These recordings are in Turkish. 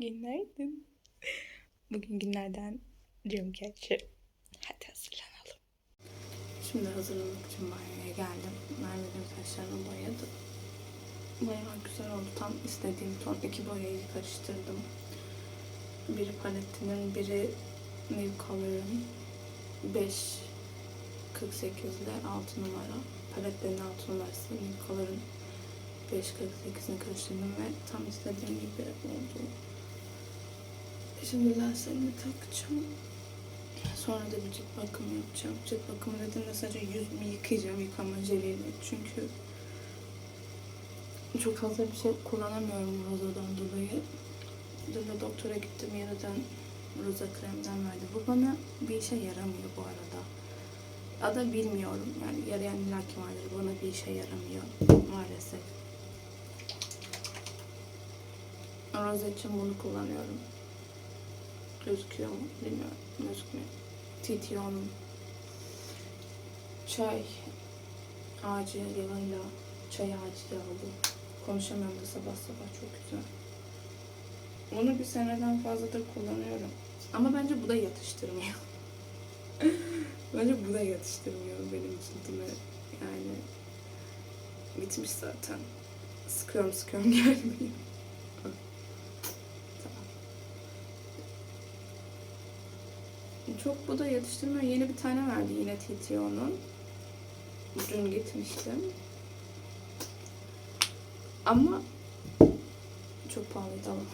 Günaydın. Bugün günlerden Dreamcatcher. Hadi hazırlanalım. Şimdi hazırlanmak için banyoya geldim. Merve'nin saçlarını boyadım. Bayağı güzel oldu. Tam istediğim ton. iki boyayı karıştırdım. Biri palettinin, biri New Color'ın 5 48'de 6 numara. Paletlerin 6 numarası. New Color'ın 5.48'ini karıştırdım ve tam istediğim gibi oldu. Şimdi lenslerimi takacağım. Sonra da bir cilt bakımı yapacağım. Cilt bakımı dediğimde sadece yüzümü yıkayacağım yıkama jeliyle. Çünkü çok fazla bir şey kullanamıyorum rozadan dolayı. Dün de doktora gittim yeniden roza kremden verdi. Bu bana bir işe yaramıyor bu arada. Ya da bilmiyorum yani yarayan illaki vardır. Bana bir işe yaramıyor maalesef. Roza için bunu kullanıyorum. Gözüküyor mu? Bilmiyorum. Gözükmüyor. TTO'nun çay ağacı yağıyla çay ağacı yağlı. Konuşamıyorum da sabah sabah çok güzel. Bunu bir seneden fazladır kullanıyorum. Ama bence bu da yatıştırmıyor. bence bu da yatıştırmıyor benim cildime. Yani bitmiş zaten. Sıkıyorum sıkıyorum gelmiyor. Çok bu da yatıştırmıyor. Yeni bir tane verdi yine TTO'nun. Dün gitmiştim. Ama çok pahalıydı alamadım.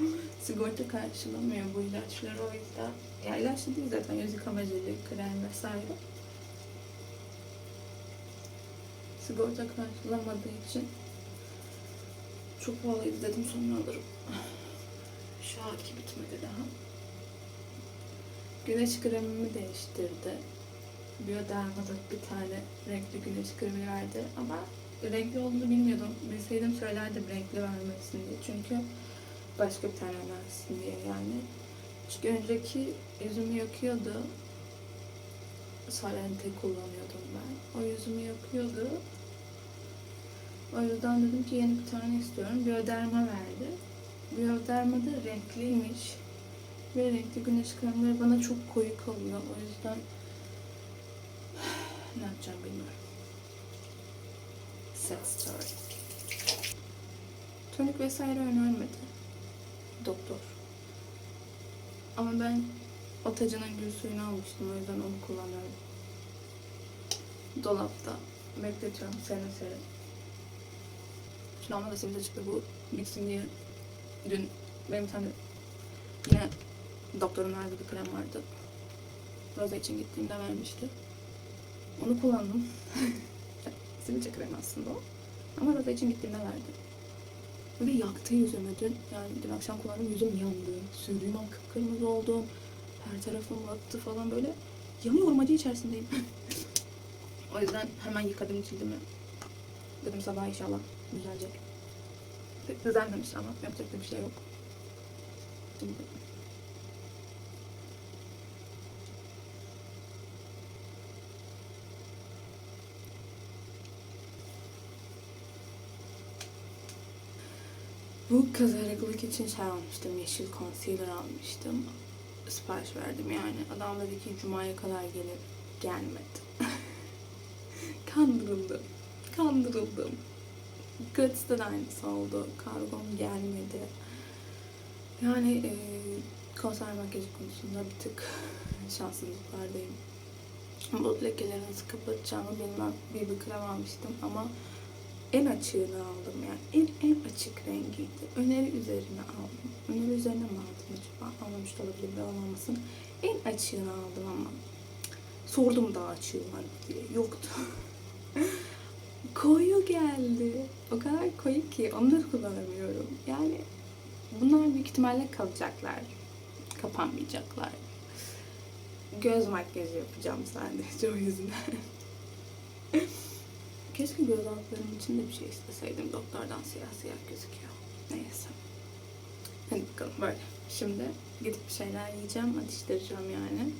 Sigorta karşılamıyor bu ilaçları o yüzden. Ya ilaçlı değil zaten yüz yıkama jeli, krem vesaire. Sigorta karşılamadığı için çok pahalıydı dedim sonra alırım. Şu anki bitmedi daha. Güneş kremimi değiştirdi. Bioderma'da bir tane renkli güneş kremi verdi ama renkli olduğunu bilmiyordum. Bilseydim söylerdim renkli vermesin diye. Çünkü başka bir tane versin diye yani. Çünkü önceki yüzümü yakıyordu. Salente kullanıyordum ben. O yüzümü yakıyordu. O yüzden dedim ki yeni bir tane istiyorum. Bioderma verdi. Bioderma da renkliymiş ve renkli güneş kremleri bana çok koyu kalıyor. O yüzden ne yapacağım bilmiyorum. Set story. Tonik vesaire önermedi. Doktor. Ama ben Otacı'nın gül suyunu almıştım. O yüzden onu kullanıyorum. Dolapta bekletiyorum sene sene. Şimdi ama da sivilce çıktı bu bitsin diye dün benim bir tane yine doktorun verdiği bir krem vardı. Roza için gittiğimde vermişti. Onu kullandım. Sivilce kremi aslında o. Ama Roza için gittiğimde verdi. Ve yaktı yüzümü dün. Yani dün akşam kullandım yüzüm yandı. Sürdüğüm an kıpkırmızı oldum. Her tarafım battı falan böyle. Yanıyorum acı içerisindeyim. o yüzden hemen yıkadım cildimi. Dedim sabah inşallah düzelecek. Düzelmemiş ama yapacak da bir şey yok. Şimdi Bu kızarıklık için şey almıştım. Yeşil concealer almıştım. Sipariş verdim yani. Adam dedi ki Cuma'ya kadar gelir. Gelmedi. Kandırıldım. Kandırıldım. Guts'ta da aynısı oldu. Kargom gelmedi. Yani e, konser makyajı konusunda bir tık şanssızlıklardayım. Bu lekeleri nasıl kapatacağımı bilmem. Bir krem almıştım ama en açığını aldım yani. En, en açık rengiydi. Öneri üzerine aldım. Öneri üzerine mi aldım acaba? Almamış da olabilir de almamasın. En açığını aldım ama. Sordum daha açığı var diye. Yoktu. koyu geldi. O kadar koyu ki onları kullanamıyorum. Yani bunlar büyük ihtimalle kalacaklar. Kapanmayacaklar. Göz makyajı yapacağım sadece o yüzden. Keşke göz altlarım için de bir şey isteseydim. Doktordan siyah siyah gözüküyor. Neyse. Hadi bakalım böyle. Şimdi gidip bir şeyler yiyeceğim, atıştıracağım yani.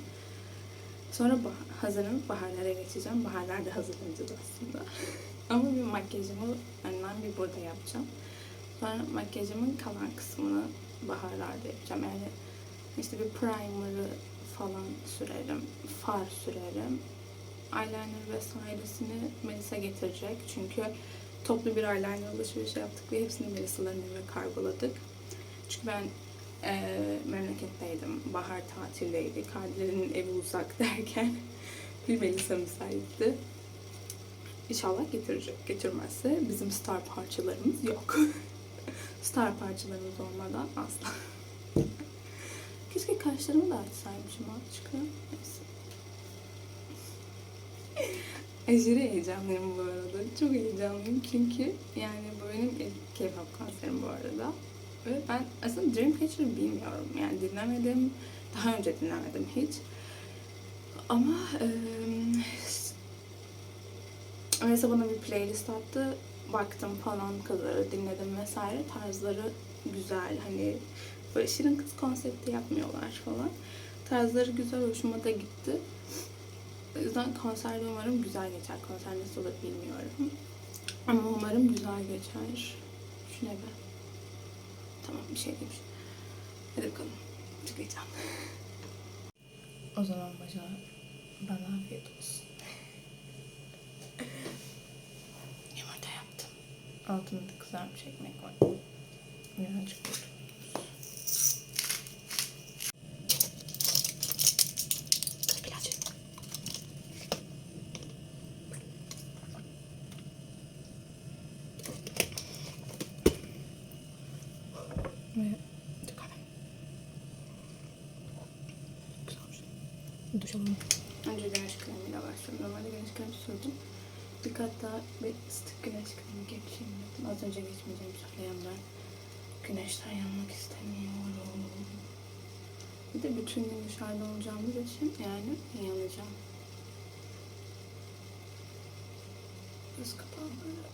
Sonra bah- hazırlanıp baharlara geçeceğim. Baharlarda hazırlanacağız aslında. Ama bir makyajımı önden bir burada yapacağım. Sonra makyajımın kalan kısmını baharlarda yapacağım. Yani işte bir primer'ı falan sürerim, far sürerim. Eyeliner vesairesini Melisa getirecek. Çünkü toplu bir eyeliner alışverişi yaptık ve hepsini Melisa'ların evine kargoladık. Çünkü ben eee, memleketteydim. Bahar tatildeydi. Kardelerinin evi uzak derken bir Melisa müsaitti. İnşallah getirecek. Getirmezse bizim star parçalarımız yok. star parçalarımız olmadan asla. Keşke kaşlarımı da açsaymışım açıkça. Neyse. Aşırı heyecanlıyım bu arada. Çok heyecanlıyım çünkü yani bu benim ilk K-pop konserim bu arada. Ve ben aslında Dreamcatcher'ı bilmiyorum. Yani dinlemedim. Daha önce dinlemedim hiç. Ama eee Mesela bana bir playlist attı. Baktım falan kızları dinledim vesaire. Tarzları güzel. Hani böyle şirin kız konsepti yapmıyorlar falan. Tarzları güzel. Hoşuma da gitti. O yüzden konserde umarım güzel geçer. Konser nasıl olur bilmiyorum. Ama umarım güzel geçer. Şu ne be? Tamam bir şey değilmiş. Hadi bakalım. Tıklayacağım. o zaman başa bana afiyet olsun. Yumurta yaptım. Altında da kızarmış ekmek var. Birazcık koydum. Duş alalım. Önce güneş kremiyle başladım. Normalde güneş kremi sürdüm. Bir kat daha bir sıtık güneş kremi geçeyim dedim. Az önce geçmeyeceğim söyleyen ben. Güneşten yanmak istemiyorum. Bir de bütün gün dışarıda olacağımız için yani yanacağım. Göz kapağı böyle.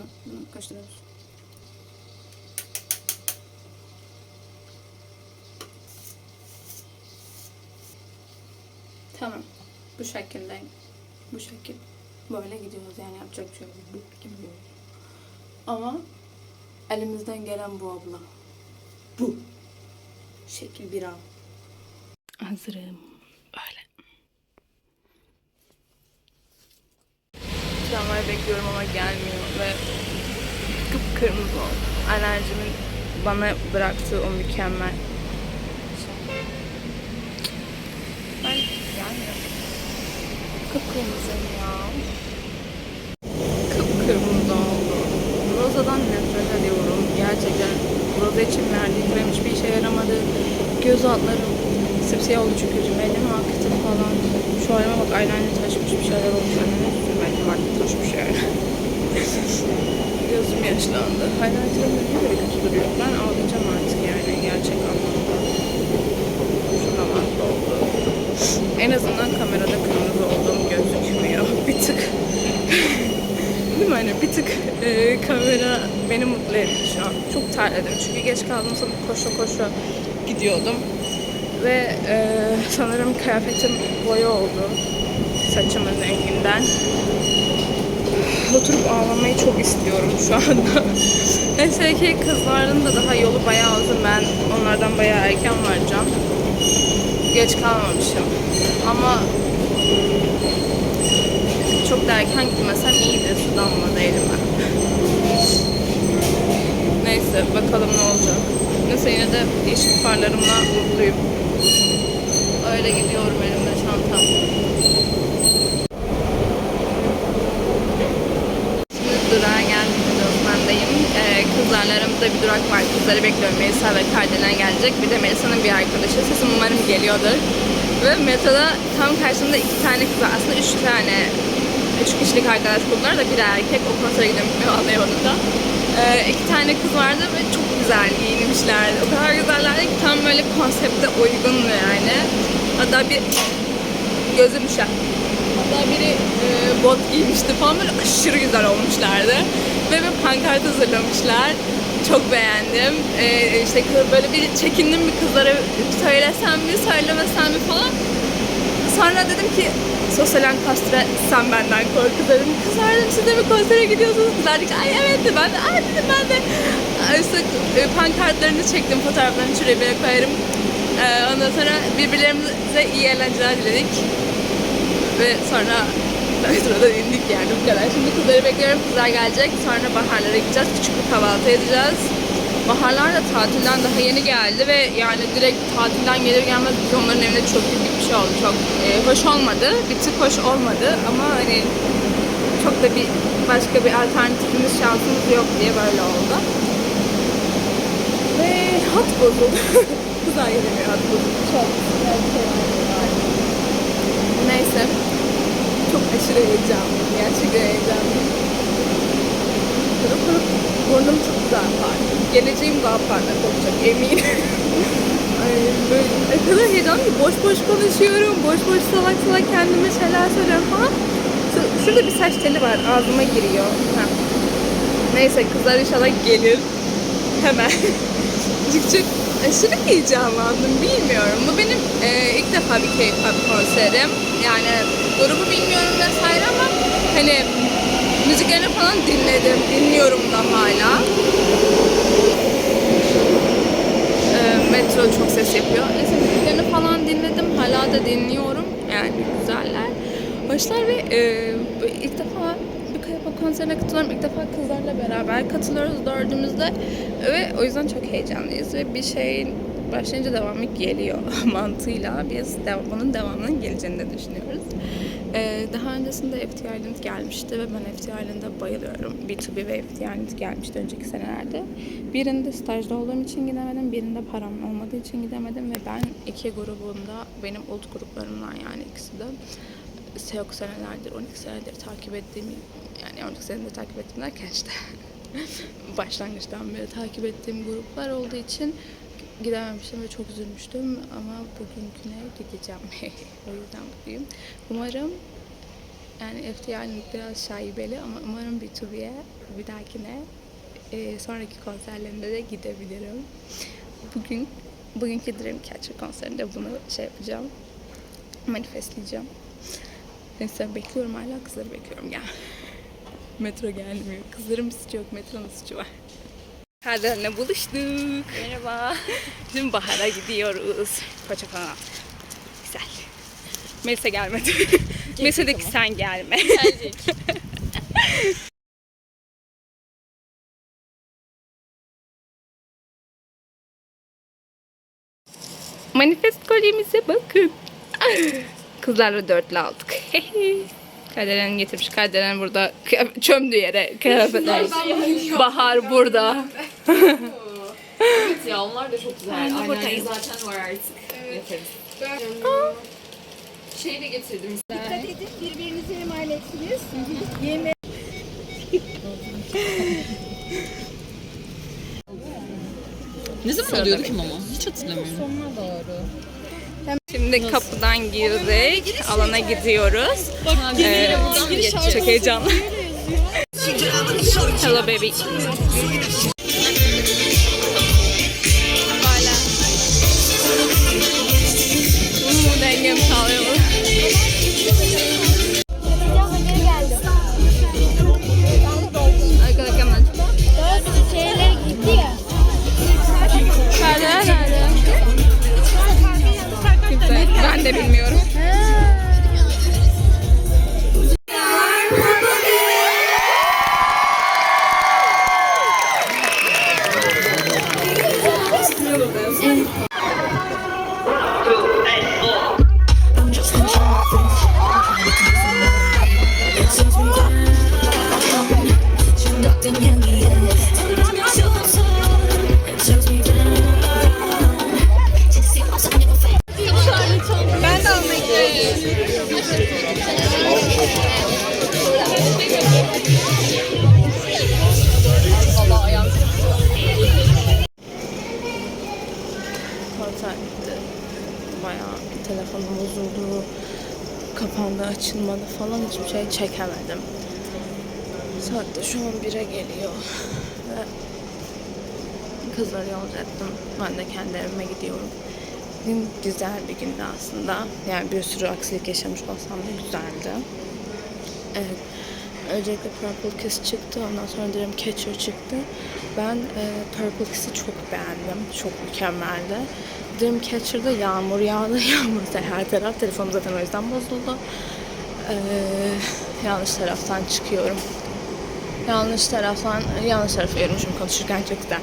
Bunu, bunu karıştırıyoruz. Tamam. Bu şekilde. Bu şekil. Böyle gidiyoruz yani yapacak bir şey yok. Ama elimizden gelen bu abla. Bu. Şekil bir an. Hazırım. Tramvay bekliyorum ama gelmiyor ve kıpkırmızı oldu. Alerjimin bana bıraktığı o mükemmel şey. Ben gelmiyorum. Kıpkırmızıyım ya. Kıpkırmızı oldu. Rozadan nefret ediyorum. Gerçekten roza için verdiğim hiçbir işe yaramadı. Göz altlarım sipsiyah oldu çünkü rümelim aktı falan. Şu halime bak eyeliner taşmış bir şeyler olmuş. Önüne rümelim aktı taşmış yani. Gözüm yaşlandı. Highlighter'ım da niye böyle kötü duruyor? Ben ağlayacağım artık yani gerçek anlamda. Şuna bak oldu. En azından kamerada kırmızı olduğum gözükmüyor. Bir tık. Değil mi hani bir tık e, kamera beni mutlu etti şu an. Çok terledim çünkü geç kaldım sana koşa koşa gidiyordum. Ve e, sanırım kıyafetim boya oldu. Saçımın renginden. Oturup ağlamayı çok istiyorum şu anda. Neyse ki kızların da daha yolu bayağı uzun. Ben onlardan bayağı erken varacağım. Geç kalmamışım. Ama çok da erken gitmesem iyiydi. Su damladı elime. Neyse bakalım ne olacak. Neyse yine de yeşil farlarımla mutluyum. Öyle gidiyorum elimde çantam. Şimdi durağa geldik. Osman'dayım. Ee, kızlarla aramızda bir durak var. Kızları bekliyorum. Melisa ve Kardelen gelecek. Bir de Melisa'nın bir arkadaşı. Sesim umarım geliyordur. Ve metroda tam karşımda iki tane kız var. Aslında üç tane üç kişilik arkadaş bunlar da biri erkek. O konsere gidiyorum. Anlayamadım da. Ee, iki tane kız vardı ve çok güzel giyinmişlerdi. O kadar güzellerdi ki tam böyle konsepte uygundu yani. Hatta bir gözüm düşer. Hatta biri e, bot giymişti falan böyle aşırı güzel olmuşlardı. Ve bir pankart hazırlamışlar. çok beğendim. Ee, işte böyle bir çekindim bir kızlara söylesem mi söylemesem mi falan. Sonra dedim ki sosyal ankastre sen benden korku dedim. Kızlar dedim siz de bir konsere gidiyorsunuz. Kızlar dedi ay evet de ben de ay dedim ben de. İşte e, pankartlarını çektim fotoğraflarını şuraya koyarım. Ee, ondan sonra birbirlerimize iyi eğlenceler diledik. Ve sonra metroda indik yani bu kadar. Şimdi kızları bekliyorum. Kızlar gelecek. Sonra baharlara gideceğiz. Küçük bir kahvaltı edeceğiz. Baharlar da tatilden daha yeni geldi ve yani direkt tatilden gelir gelmez biz onların evine çok büyük bir şey oldu. Çok e, hoş olmadı. Bir tık hoş olmadı ama hani çok da bir başka bir alternatifimiz şansımız yok diye böyle oldu. Ve hat bozuldu. Hat bozuldu. Çok güzel şey. Neyse. Çok aşırı heyecanlıyım. Gerçekten heyecanlıyım. Kırıp kırıp burnum çok güzel parlak. Geleceğim daha parlak olacak eminim. Ay böyle o kadar heyecanlı ki boş boş konuşuyorum. Boş boş salak salak kendime şeyler söylüyorum falan. Şu- Şurada bir saç teli var ağzıma giriyor. Ha. Neyse kızlar inşallah gelir. Hemen. Çık çık. Aşırı heyecanlandım bilmiyorum. Bu benim e, ilk defa bir K-pop konserim. Yani grubu bilmiyorum vesaire ama hani müziklerini falan dinledim. Dinliyorum da hala. E, metro çok ses yapıyor. Neyse müziklerini falan dinledim. Hala da dinliyorum. Yani güzeller. Hoşlar ve e, ilk konserine katılıyorum. İlk defa kızlarla beraber katılıyoruz dördümüzde. Ve o yüzden çok heyecanlıyız. Ve bir şeyin başlayınca devamı geliyor mantığıyla. Biz bunun devamının geleceğini de düşünüyoruz. E, daha öncesinde FT Island gelmişti ve ben FT Island'a bayılıyorum. B2B ve FT Island gelmişti önceki senelerde. Birinde stajda olduğum için gidemedim, birinde param olmadığı için gidemedim ve ben iki grubunda benim old gruplarımdan yani ikisi de Seok senelerdir, 12 senedir takip ettiğim, yani 12 senedir takip ettiğim derken işte başlangıçtan beri takip ettiğim gruplar olduğu için gidememiştim ve çok üzülmüştüm ama bugünküne gideceğim. o yüzden mutluyum. Umarım yani FTI'nin biraz şaibeli ama umarım B2B'ye bir dahakine e, sonraki konserlerinde de gidebilirim. Bugün bugünkü Dreamcatcher konserinde bunu şey yapacağım. Manifestleyeceğim. Neyse bekliyorum hala kızları bekliyorum ya. Metro gelmiyor. Kızların bir suçu yok. Metronun suçu var. Kaderle buluştuk. Merhaba. Şimdi Bahar'a gidiyoruz. Koça falan. Güzel. Melisa gelmedi. Melisa dedi ki sen gelme. Gelecek. Manifest kolyemize bakın. Kızlarla dörtlü aldık. Kaderen getirmiş. Kaderen burada çömdü yere kıyafetler. Bahar burada. evet ya onlar da çok güzel. Aynen buradayım. zaten var artık. Yeteriz. Şey de getirdim size. Dikkat edin birbirinizi emanetsiniz. Yeme Ne zaman oluyordu ki mama? Hiç hatırlamıyorum. sonuna doğru. Şimdi kapıdan girdik. Alana gidiyoruz. Ee, çok heyecanlı. Hello baby. Bayağı telefonum bozuldu. Kapandı, açılmadı falan hiçbir şey çekemedim. Saat de şu an 1'e geliyor. Ve kızları olacaktım. Ben de kendi evime gidiyorum. Bugün güzel bir gündü aslında. Yani bir sürü aksilik yaşamış olsam da güzeldi. Evet. Öncelikle Purple Kiss çıktı. Ondan sonra Dream Catcher çıktı. Ben e, Purple Kiss'i çok beğendim. Çok mükemmeldi. Dream Catcher'da yağmur yağdı. Yağmur her taraf. Telefonum zaten o yüzden bozuldu. E, yanlış taraftan çıkıyorum. Yanlış taraftan, yanlış tarafa yürümüşüm konuşurken çok güzel.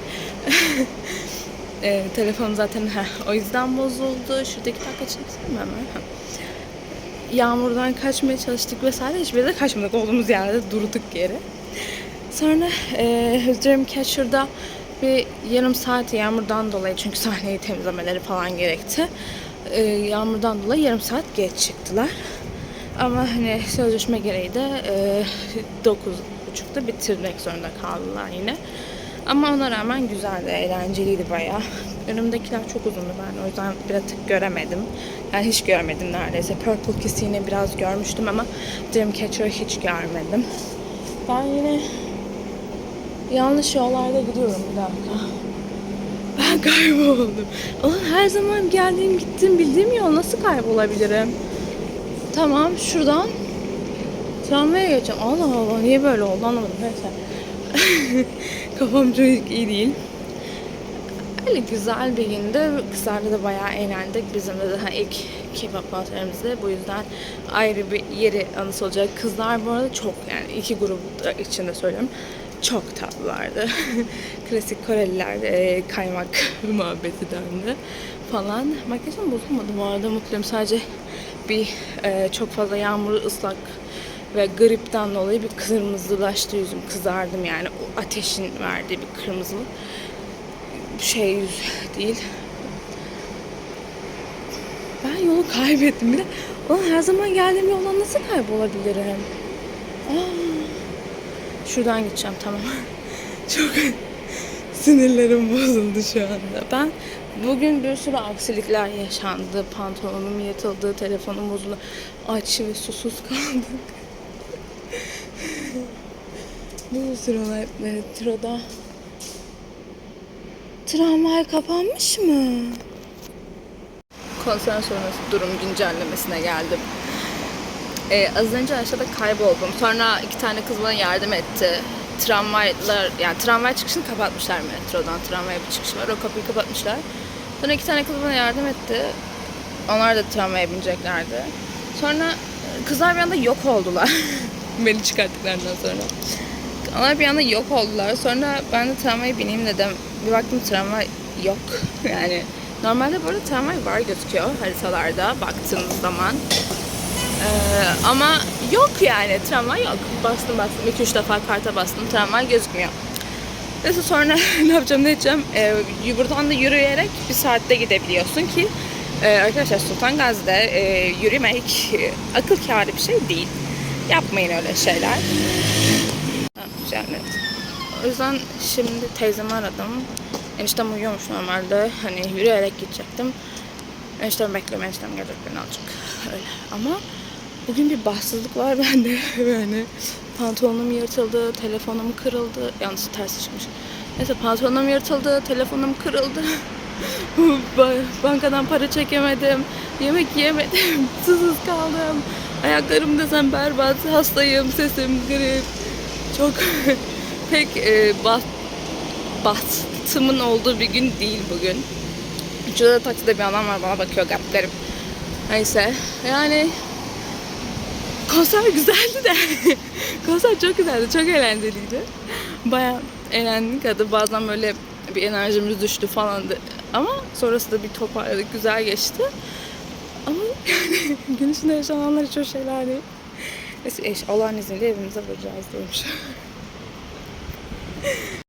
e, telefonum zaten heh, o yüzden bozuldu. Şuradaki dakika çeksem mi hemen? Yağmurdan kaçmaya çalıştık vesaire. Hiçbir yere kaçmadık. Olduğumuz yerde durduk yere. Sonra e, Dreamcatcher'da bir yarım saat yağmurdan dolayı çünkü sahneyi temizlemeleri falan gerekti. E, yağmurdan dolayı yarım saat geç çıktılar. Ama hani sözleşme gereği de e, 9.30'da bitirmek zorunda kaldılar yine. Ama ona rağmen güzeldi, eğlenceliydi bayağı. Önümdekiler çok uzundu ben o yüzden bir tık göremedim. Yani hiç görmedim neredeyse. Purple Kiss'i yine biraz görmüştüm ama Dreamcatcher'ı hiç görmedim. Ben yine yanlış yollarda gidiyorum bir dakika. Ben kayboldum. Ulan her zaman geldiğim gittiğim bildiğim yol nasıl kaybolabilirim? Tamam şuradan tramvaya geçeceğim. Allah Allah niye böyle oldu anlamadım. Neyse. Kafam çok iyi değil. Öyle güzel bir gündü. Kızlarla da bayağı eğlendik. Bizim de daha ilk kebap konserimizde. Bu yüzden ayrı bir yeri anısı olacak. Kızlar bu arada çok yani iki grup içinde söylüyorum. Çok tatlılardı. Klasik Koreliler e, kaymak muhabbeti döndü falan. Makyajım bozulmadı bu arada mutluyum. Sadece bir e, çok fazla yağmurlu ıslak ve gripten dolayı bir kırmızılaştı yüzüm. Kızardım yani. O ateşin verdiği bir kırmızılık şey yüz değil. Ben yolu kaybettim. Bir de her zaman geldiğim yoldan nasıl kaybolabilirim? Aa, şuradan gideceğim tamam. Çok sinirlerim bozuldu şu anda. Ben bugün bir sürü aksilikler yaşandı. Pantolonum yırtıldı, telefonum bozuldu. Aç ve susuz kaldık. bir sürü olay metroda. Tramvay kapanmış mı? Konser sonrası durum güncellemesine geldim. Ee, az önce aşağıda kayboldum. Sonra iki tane kız bana yardım etti. Tramvaylar, yani tramvay çıkışını kapatmışlar metrodan. Tramvaya bir çıkış var, o kapıyı kapatmışlar. Sonra iki tane kız bana yardım etti. Onlar da tramvaya bineceklerdi. Sonra e, kızlar bir anda yok oldular. Beni çıkarttıklarından sonra. Onlar bir anda yok oldular. Sonra ben de tramvaya bineyim dedim. Bir baktım tramvay yok. Yani normalde burada tramvay var gözüküyor haritalarda baktığınız zaman. Ee, ama yok yani tramvay yok. Bastım bastım 2-3 defa karta bastım tramvay gözükmüyor. Neyse sonra ne yapacağım ne edeceğim. Ee, buradan da yürüyerek bir saatte gidebiliyorsun ki e, arkadaşlar Sultan Gazi'de e, yürümek e, akıl kârı bir şey değil. Yapmayın öyle şeyler. Yani o yüzden şimdi teyzemi aradım. Eniştem uyuyormuş normalde. Hani yürüyerek gidecektim. Eniştem bekliyorum. Eniştem gelecek beni alacak. Öyle. Ama bugün bir bahtsızlık var bende. Yani pantolonum yırtıldı, telefonum kırıldı. Yalnız ters çıkmış. Neyse pantolonum yırtıldı, telefonum kırıldı. Ba- Bankadan para çekemedim. Yemek yemedim. Susuz kaldım. Ayaklarım desem berbat. Hastayım. Sesim grip. Çok pek e, bat, bahtımın olduğu bir gün değil bugün. Şurada takside bir adam var bana bakıyor garip. Neyse yani konser güzeldi de konser çok güzeldi çok eğlenceliydi. Baya eğlendik hadi bazen böyle bir enerjimiz düştü falan da. ama sonrasında bir toparladık güzel geçti. Ama yani gün içinde yaşananlar hiç o şeyler değil. Neyse eş, Allah'ın izniyle evimize varacağız demiş.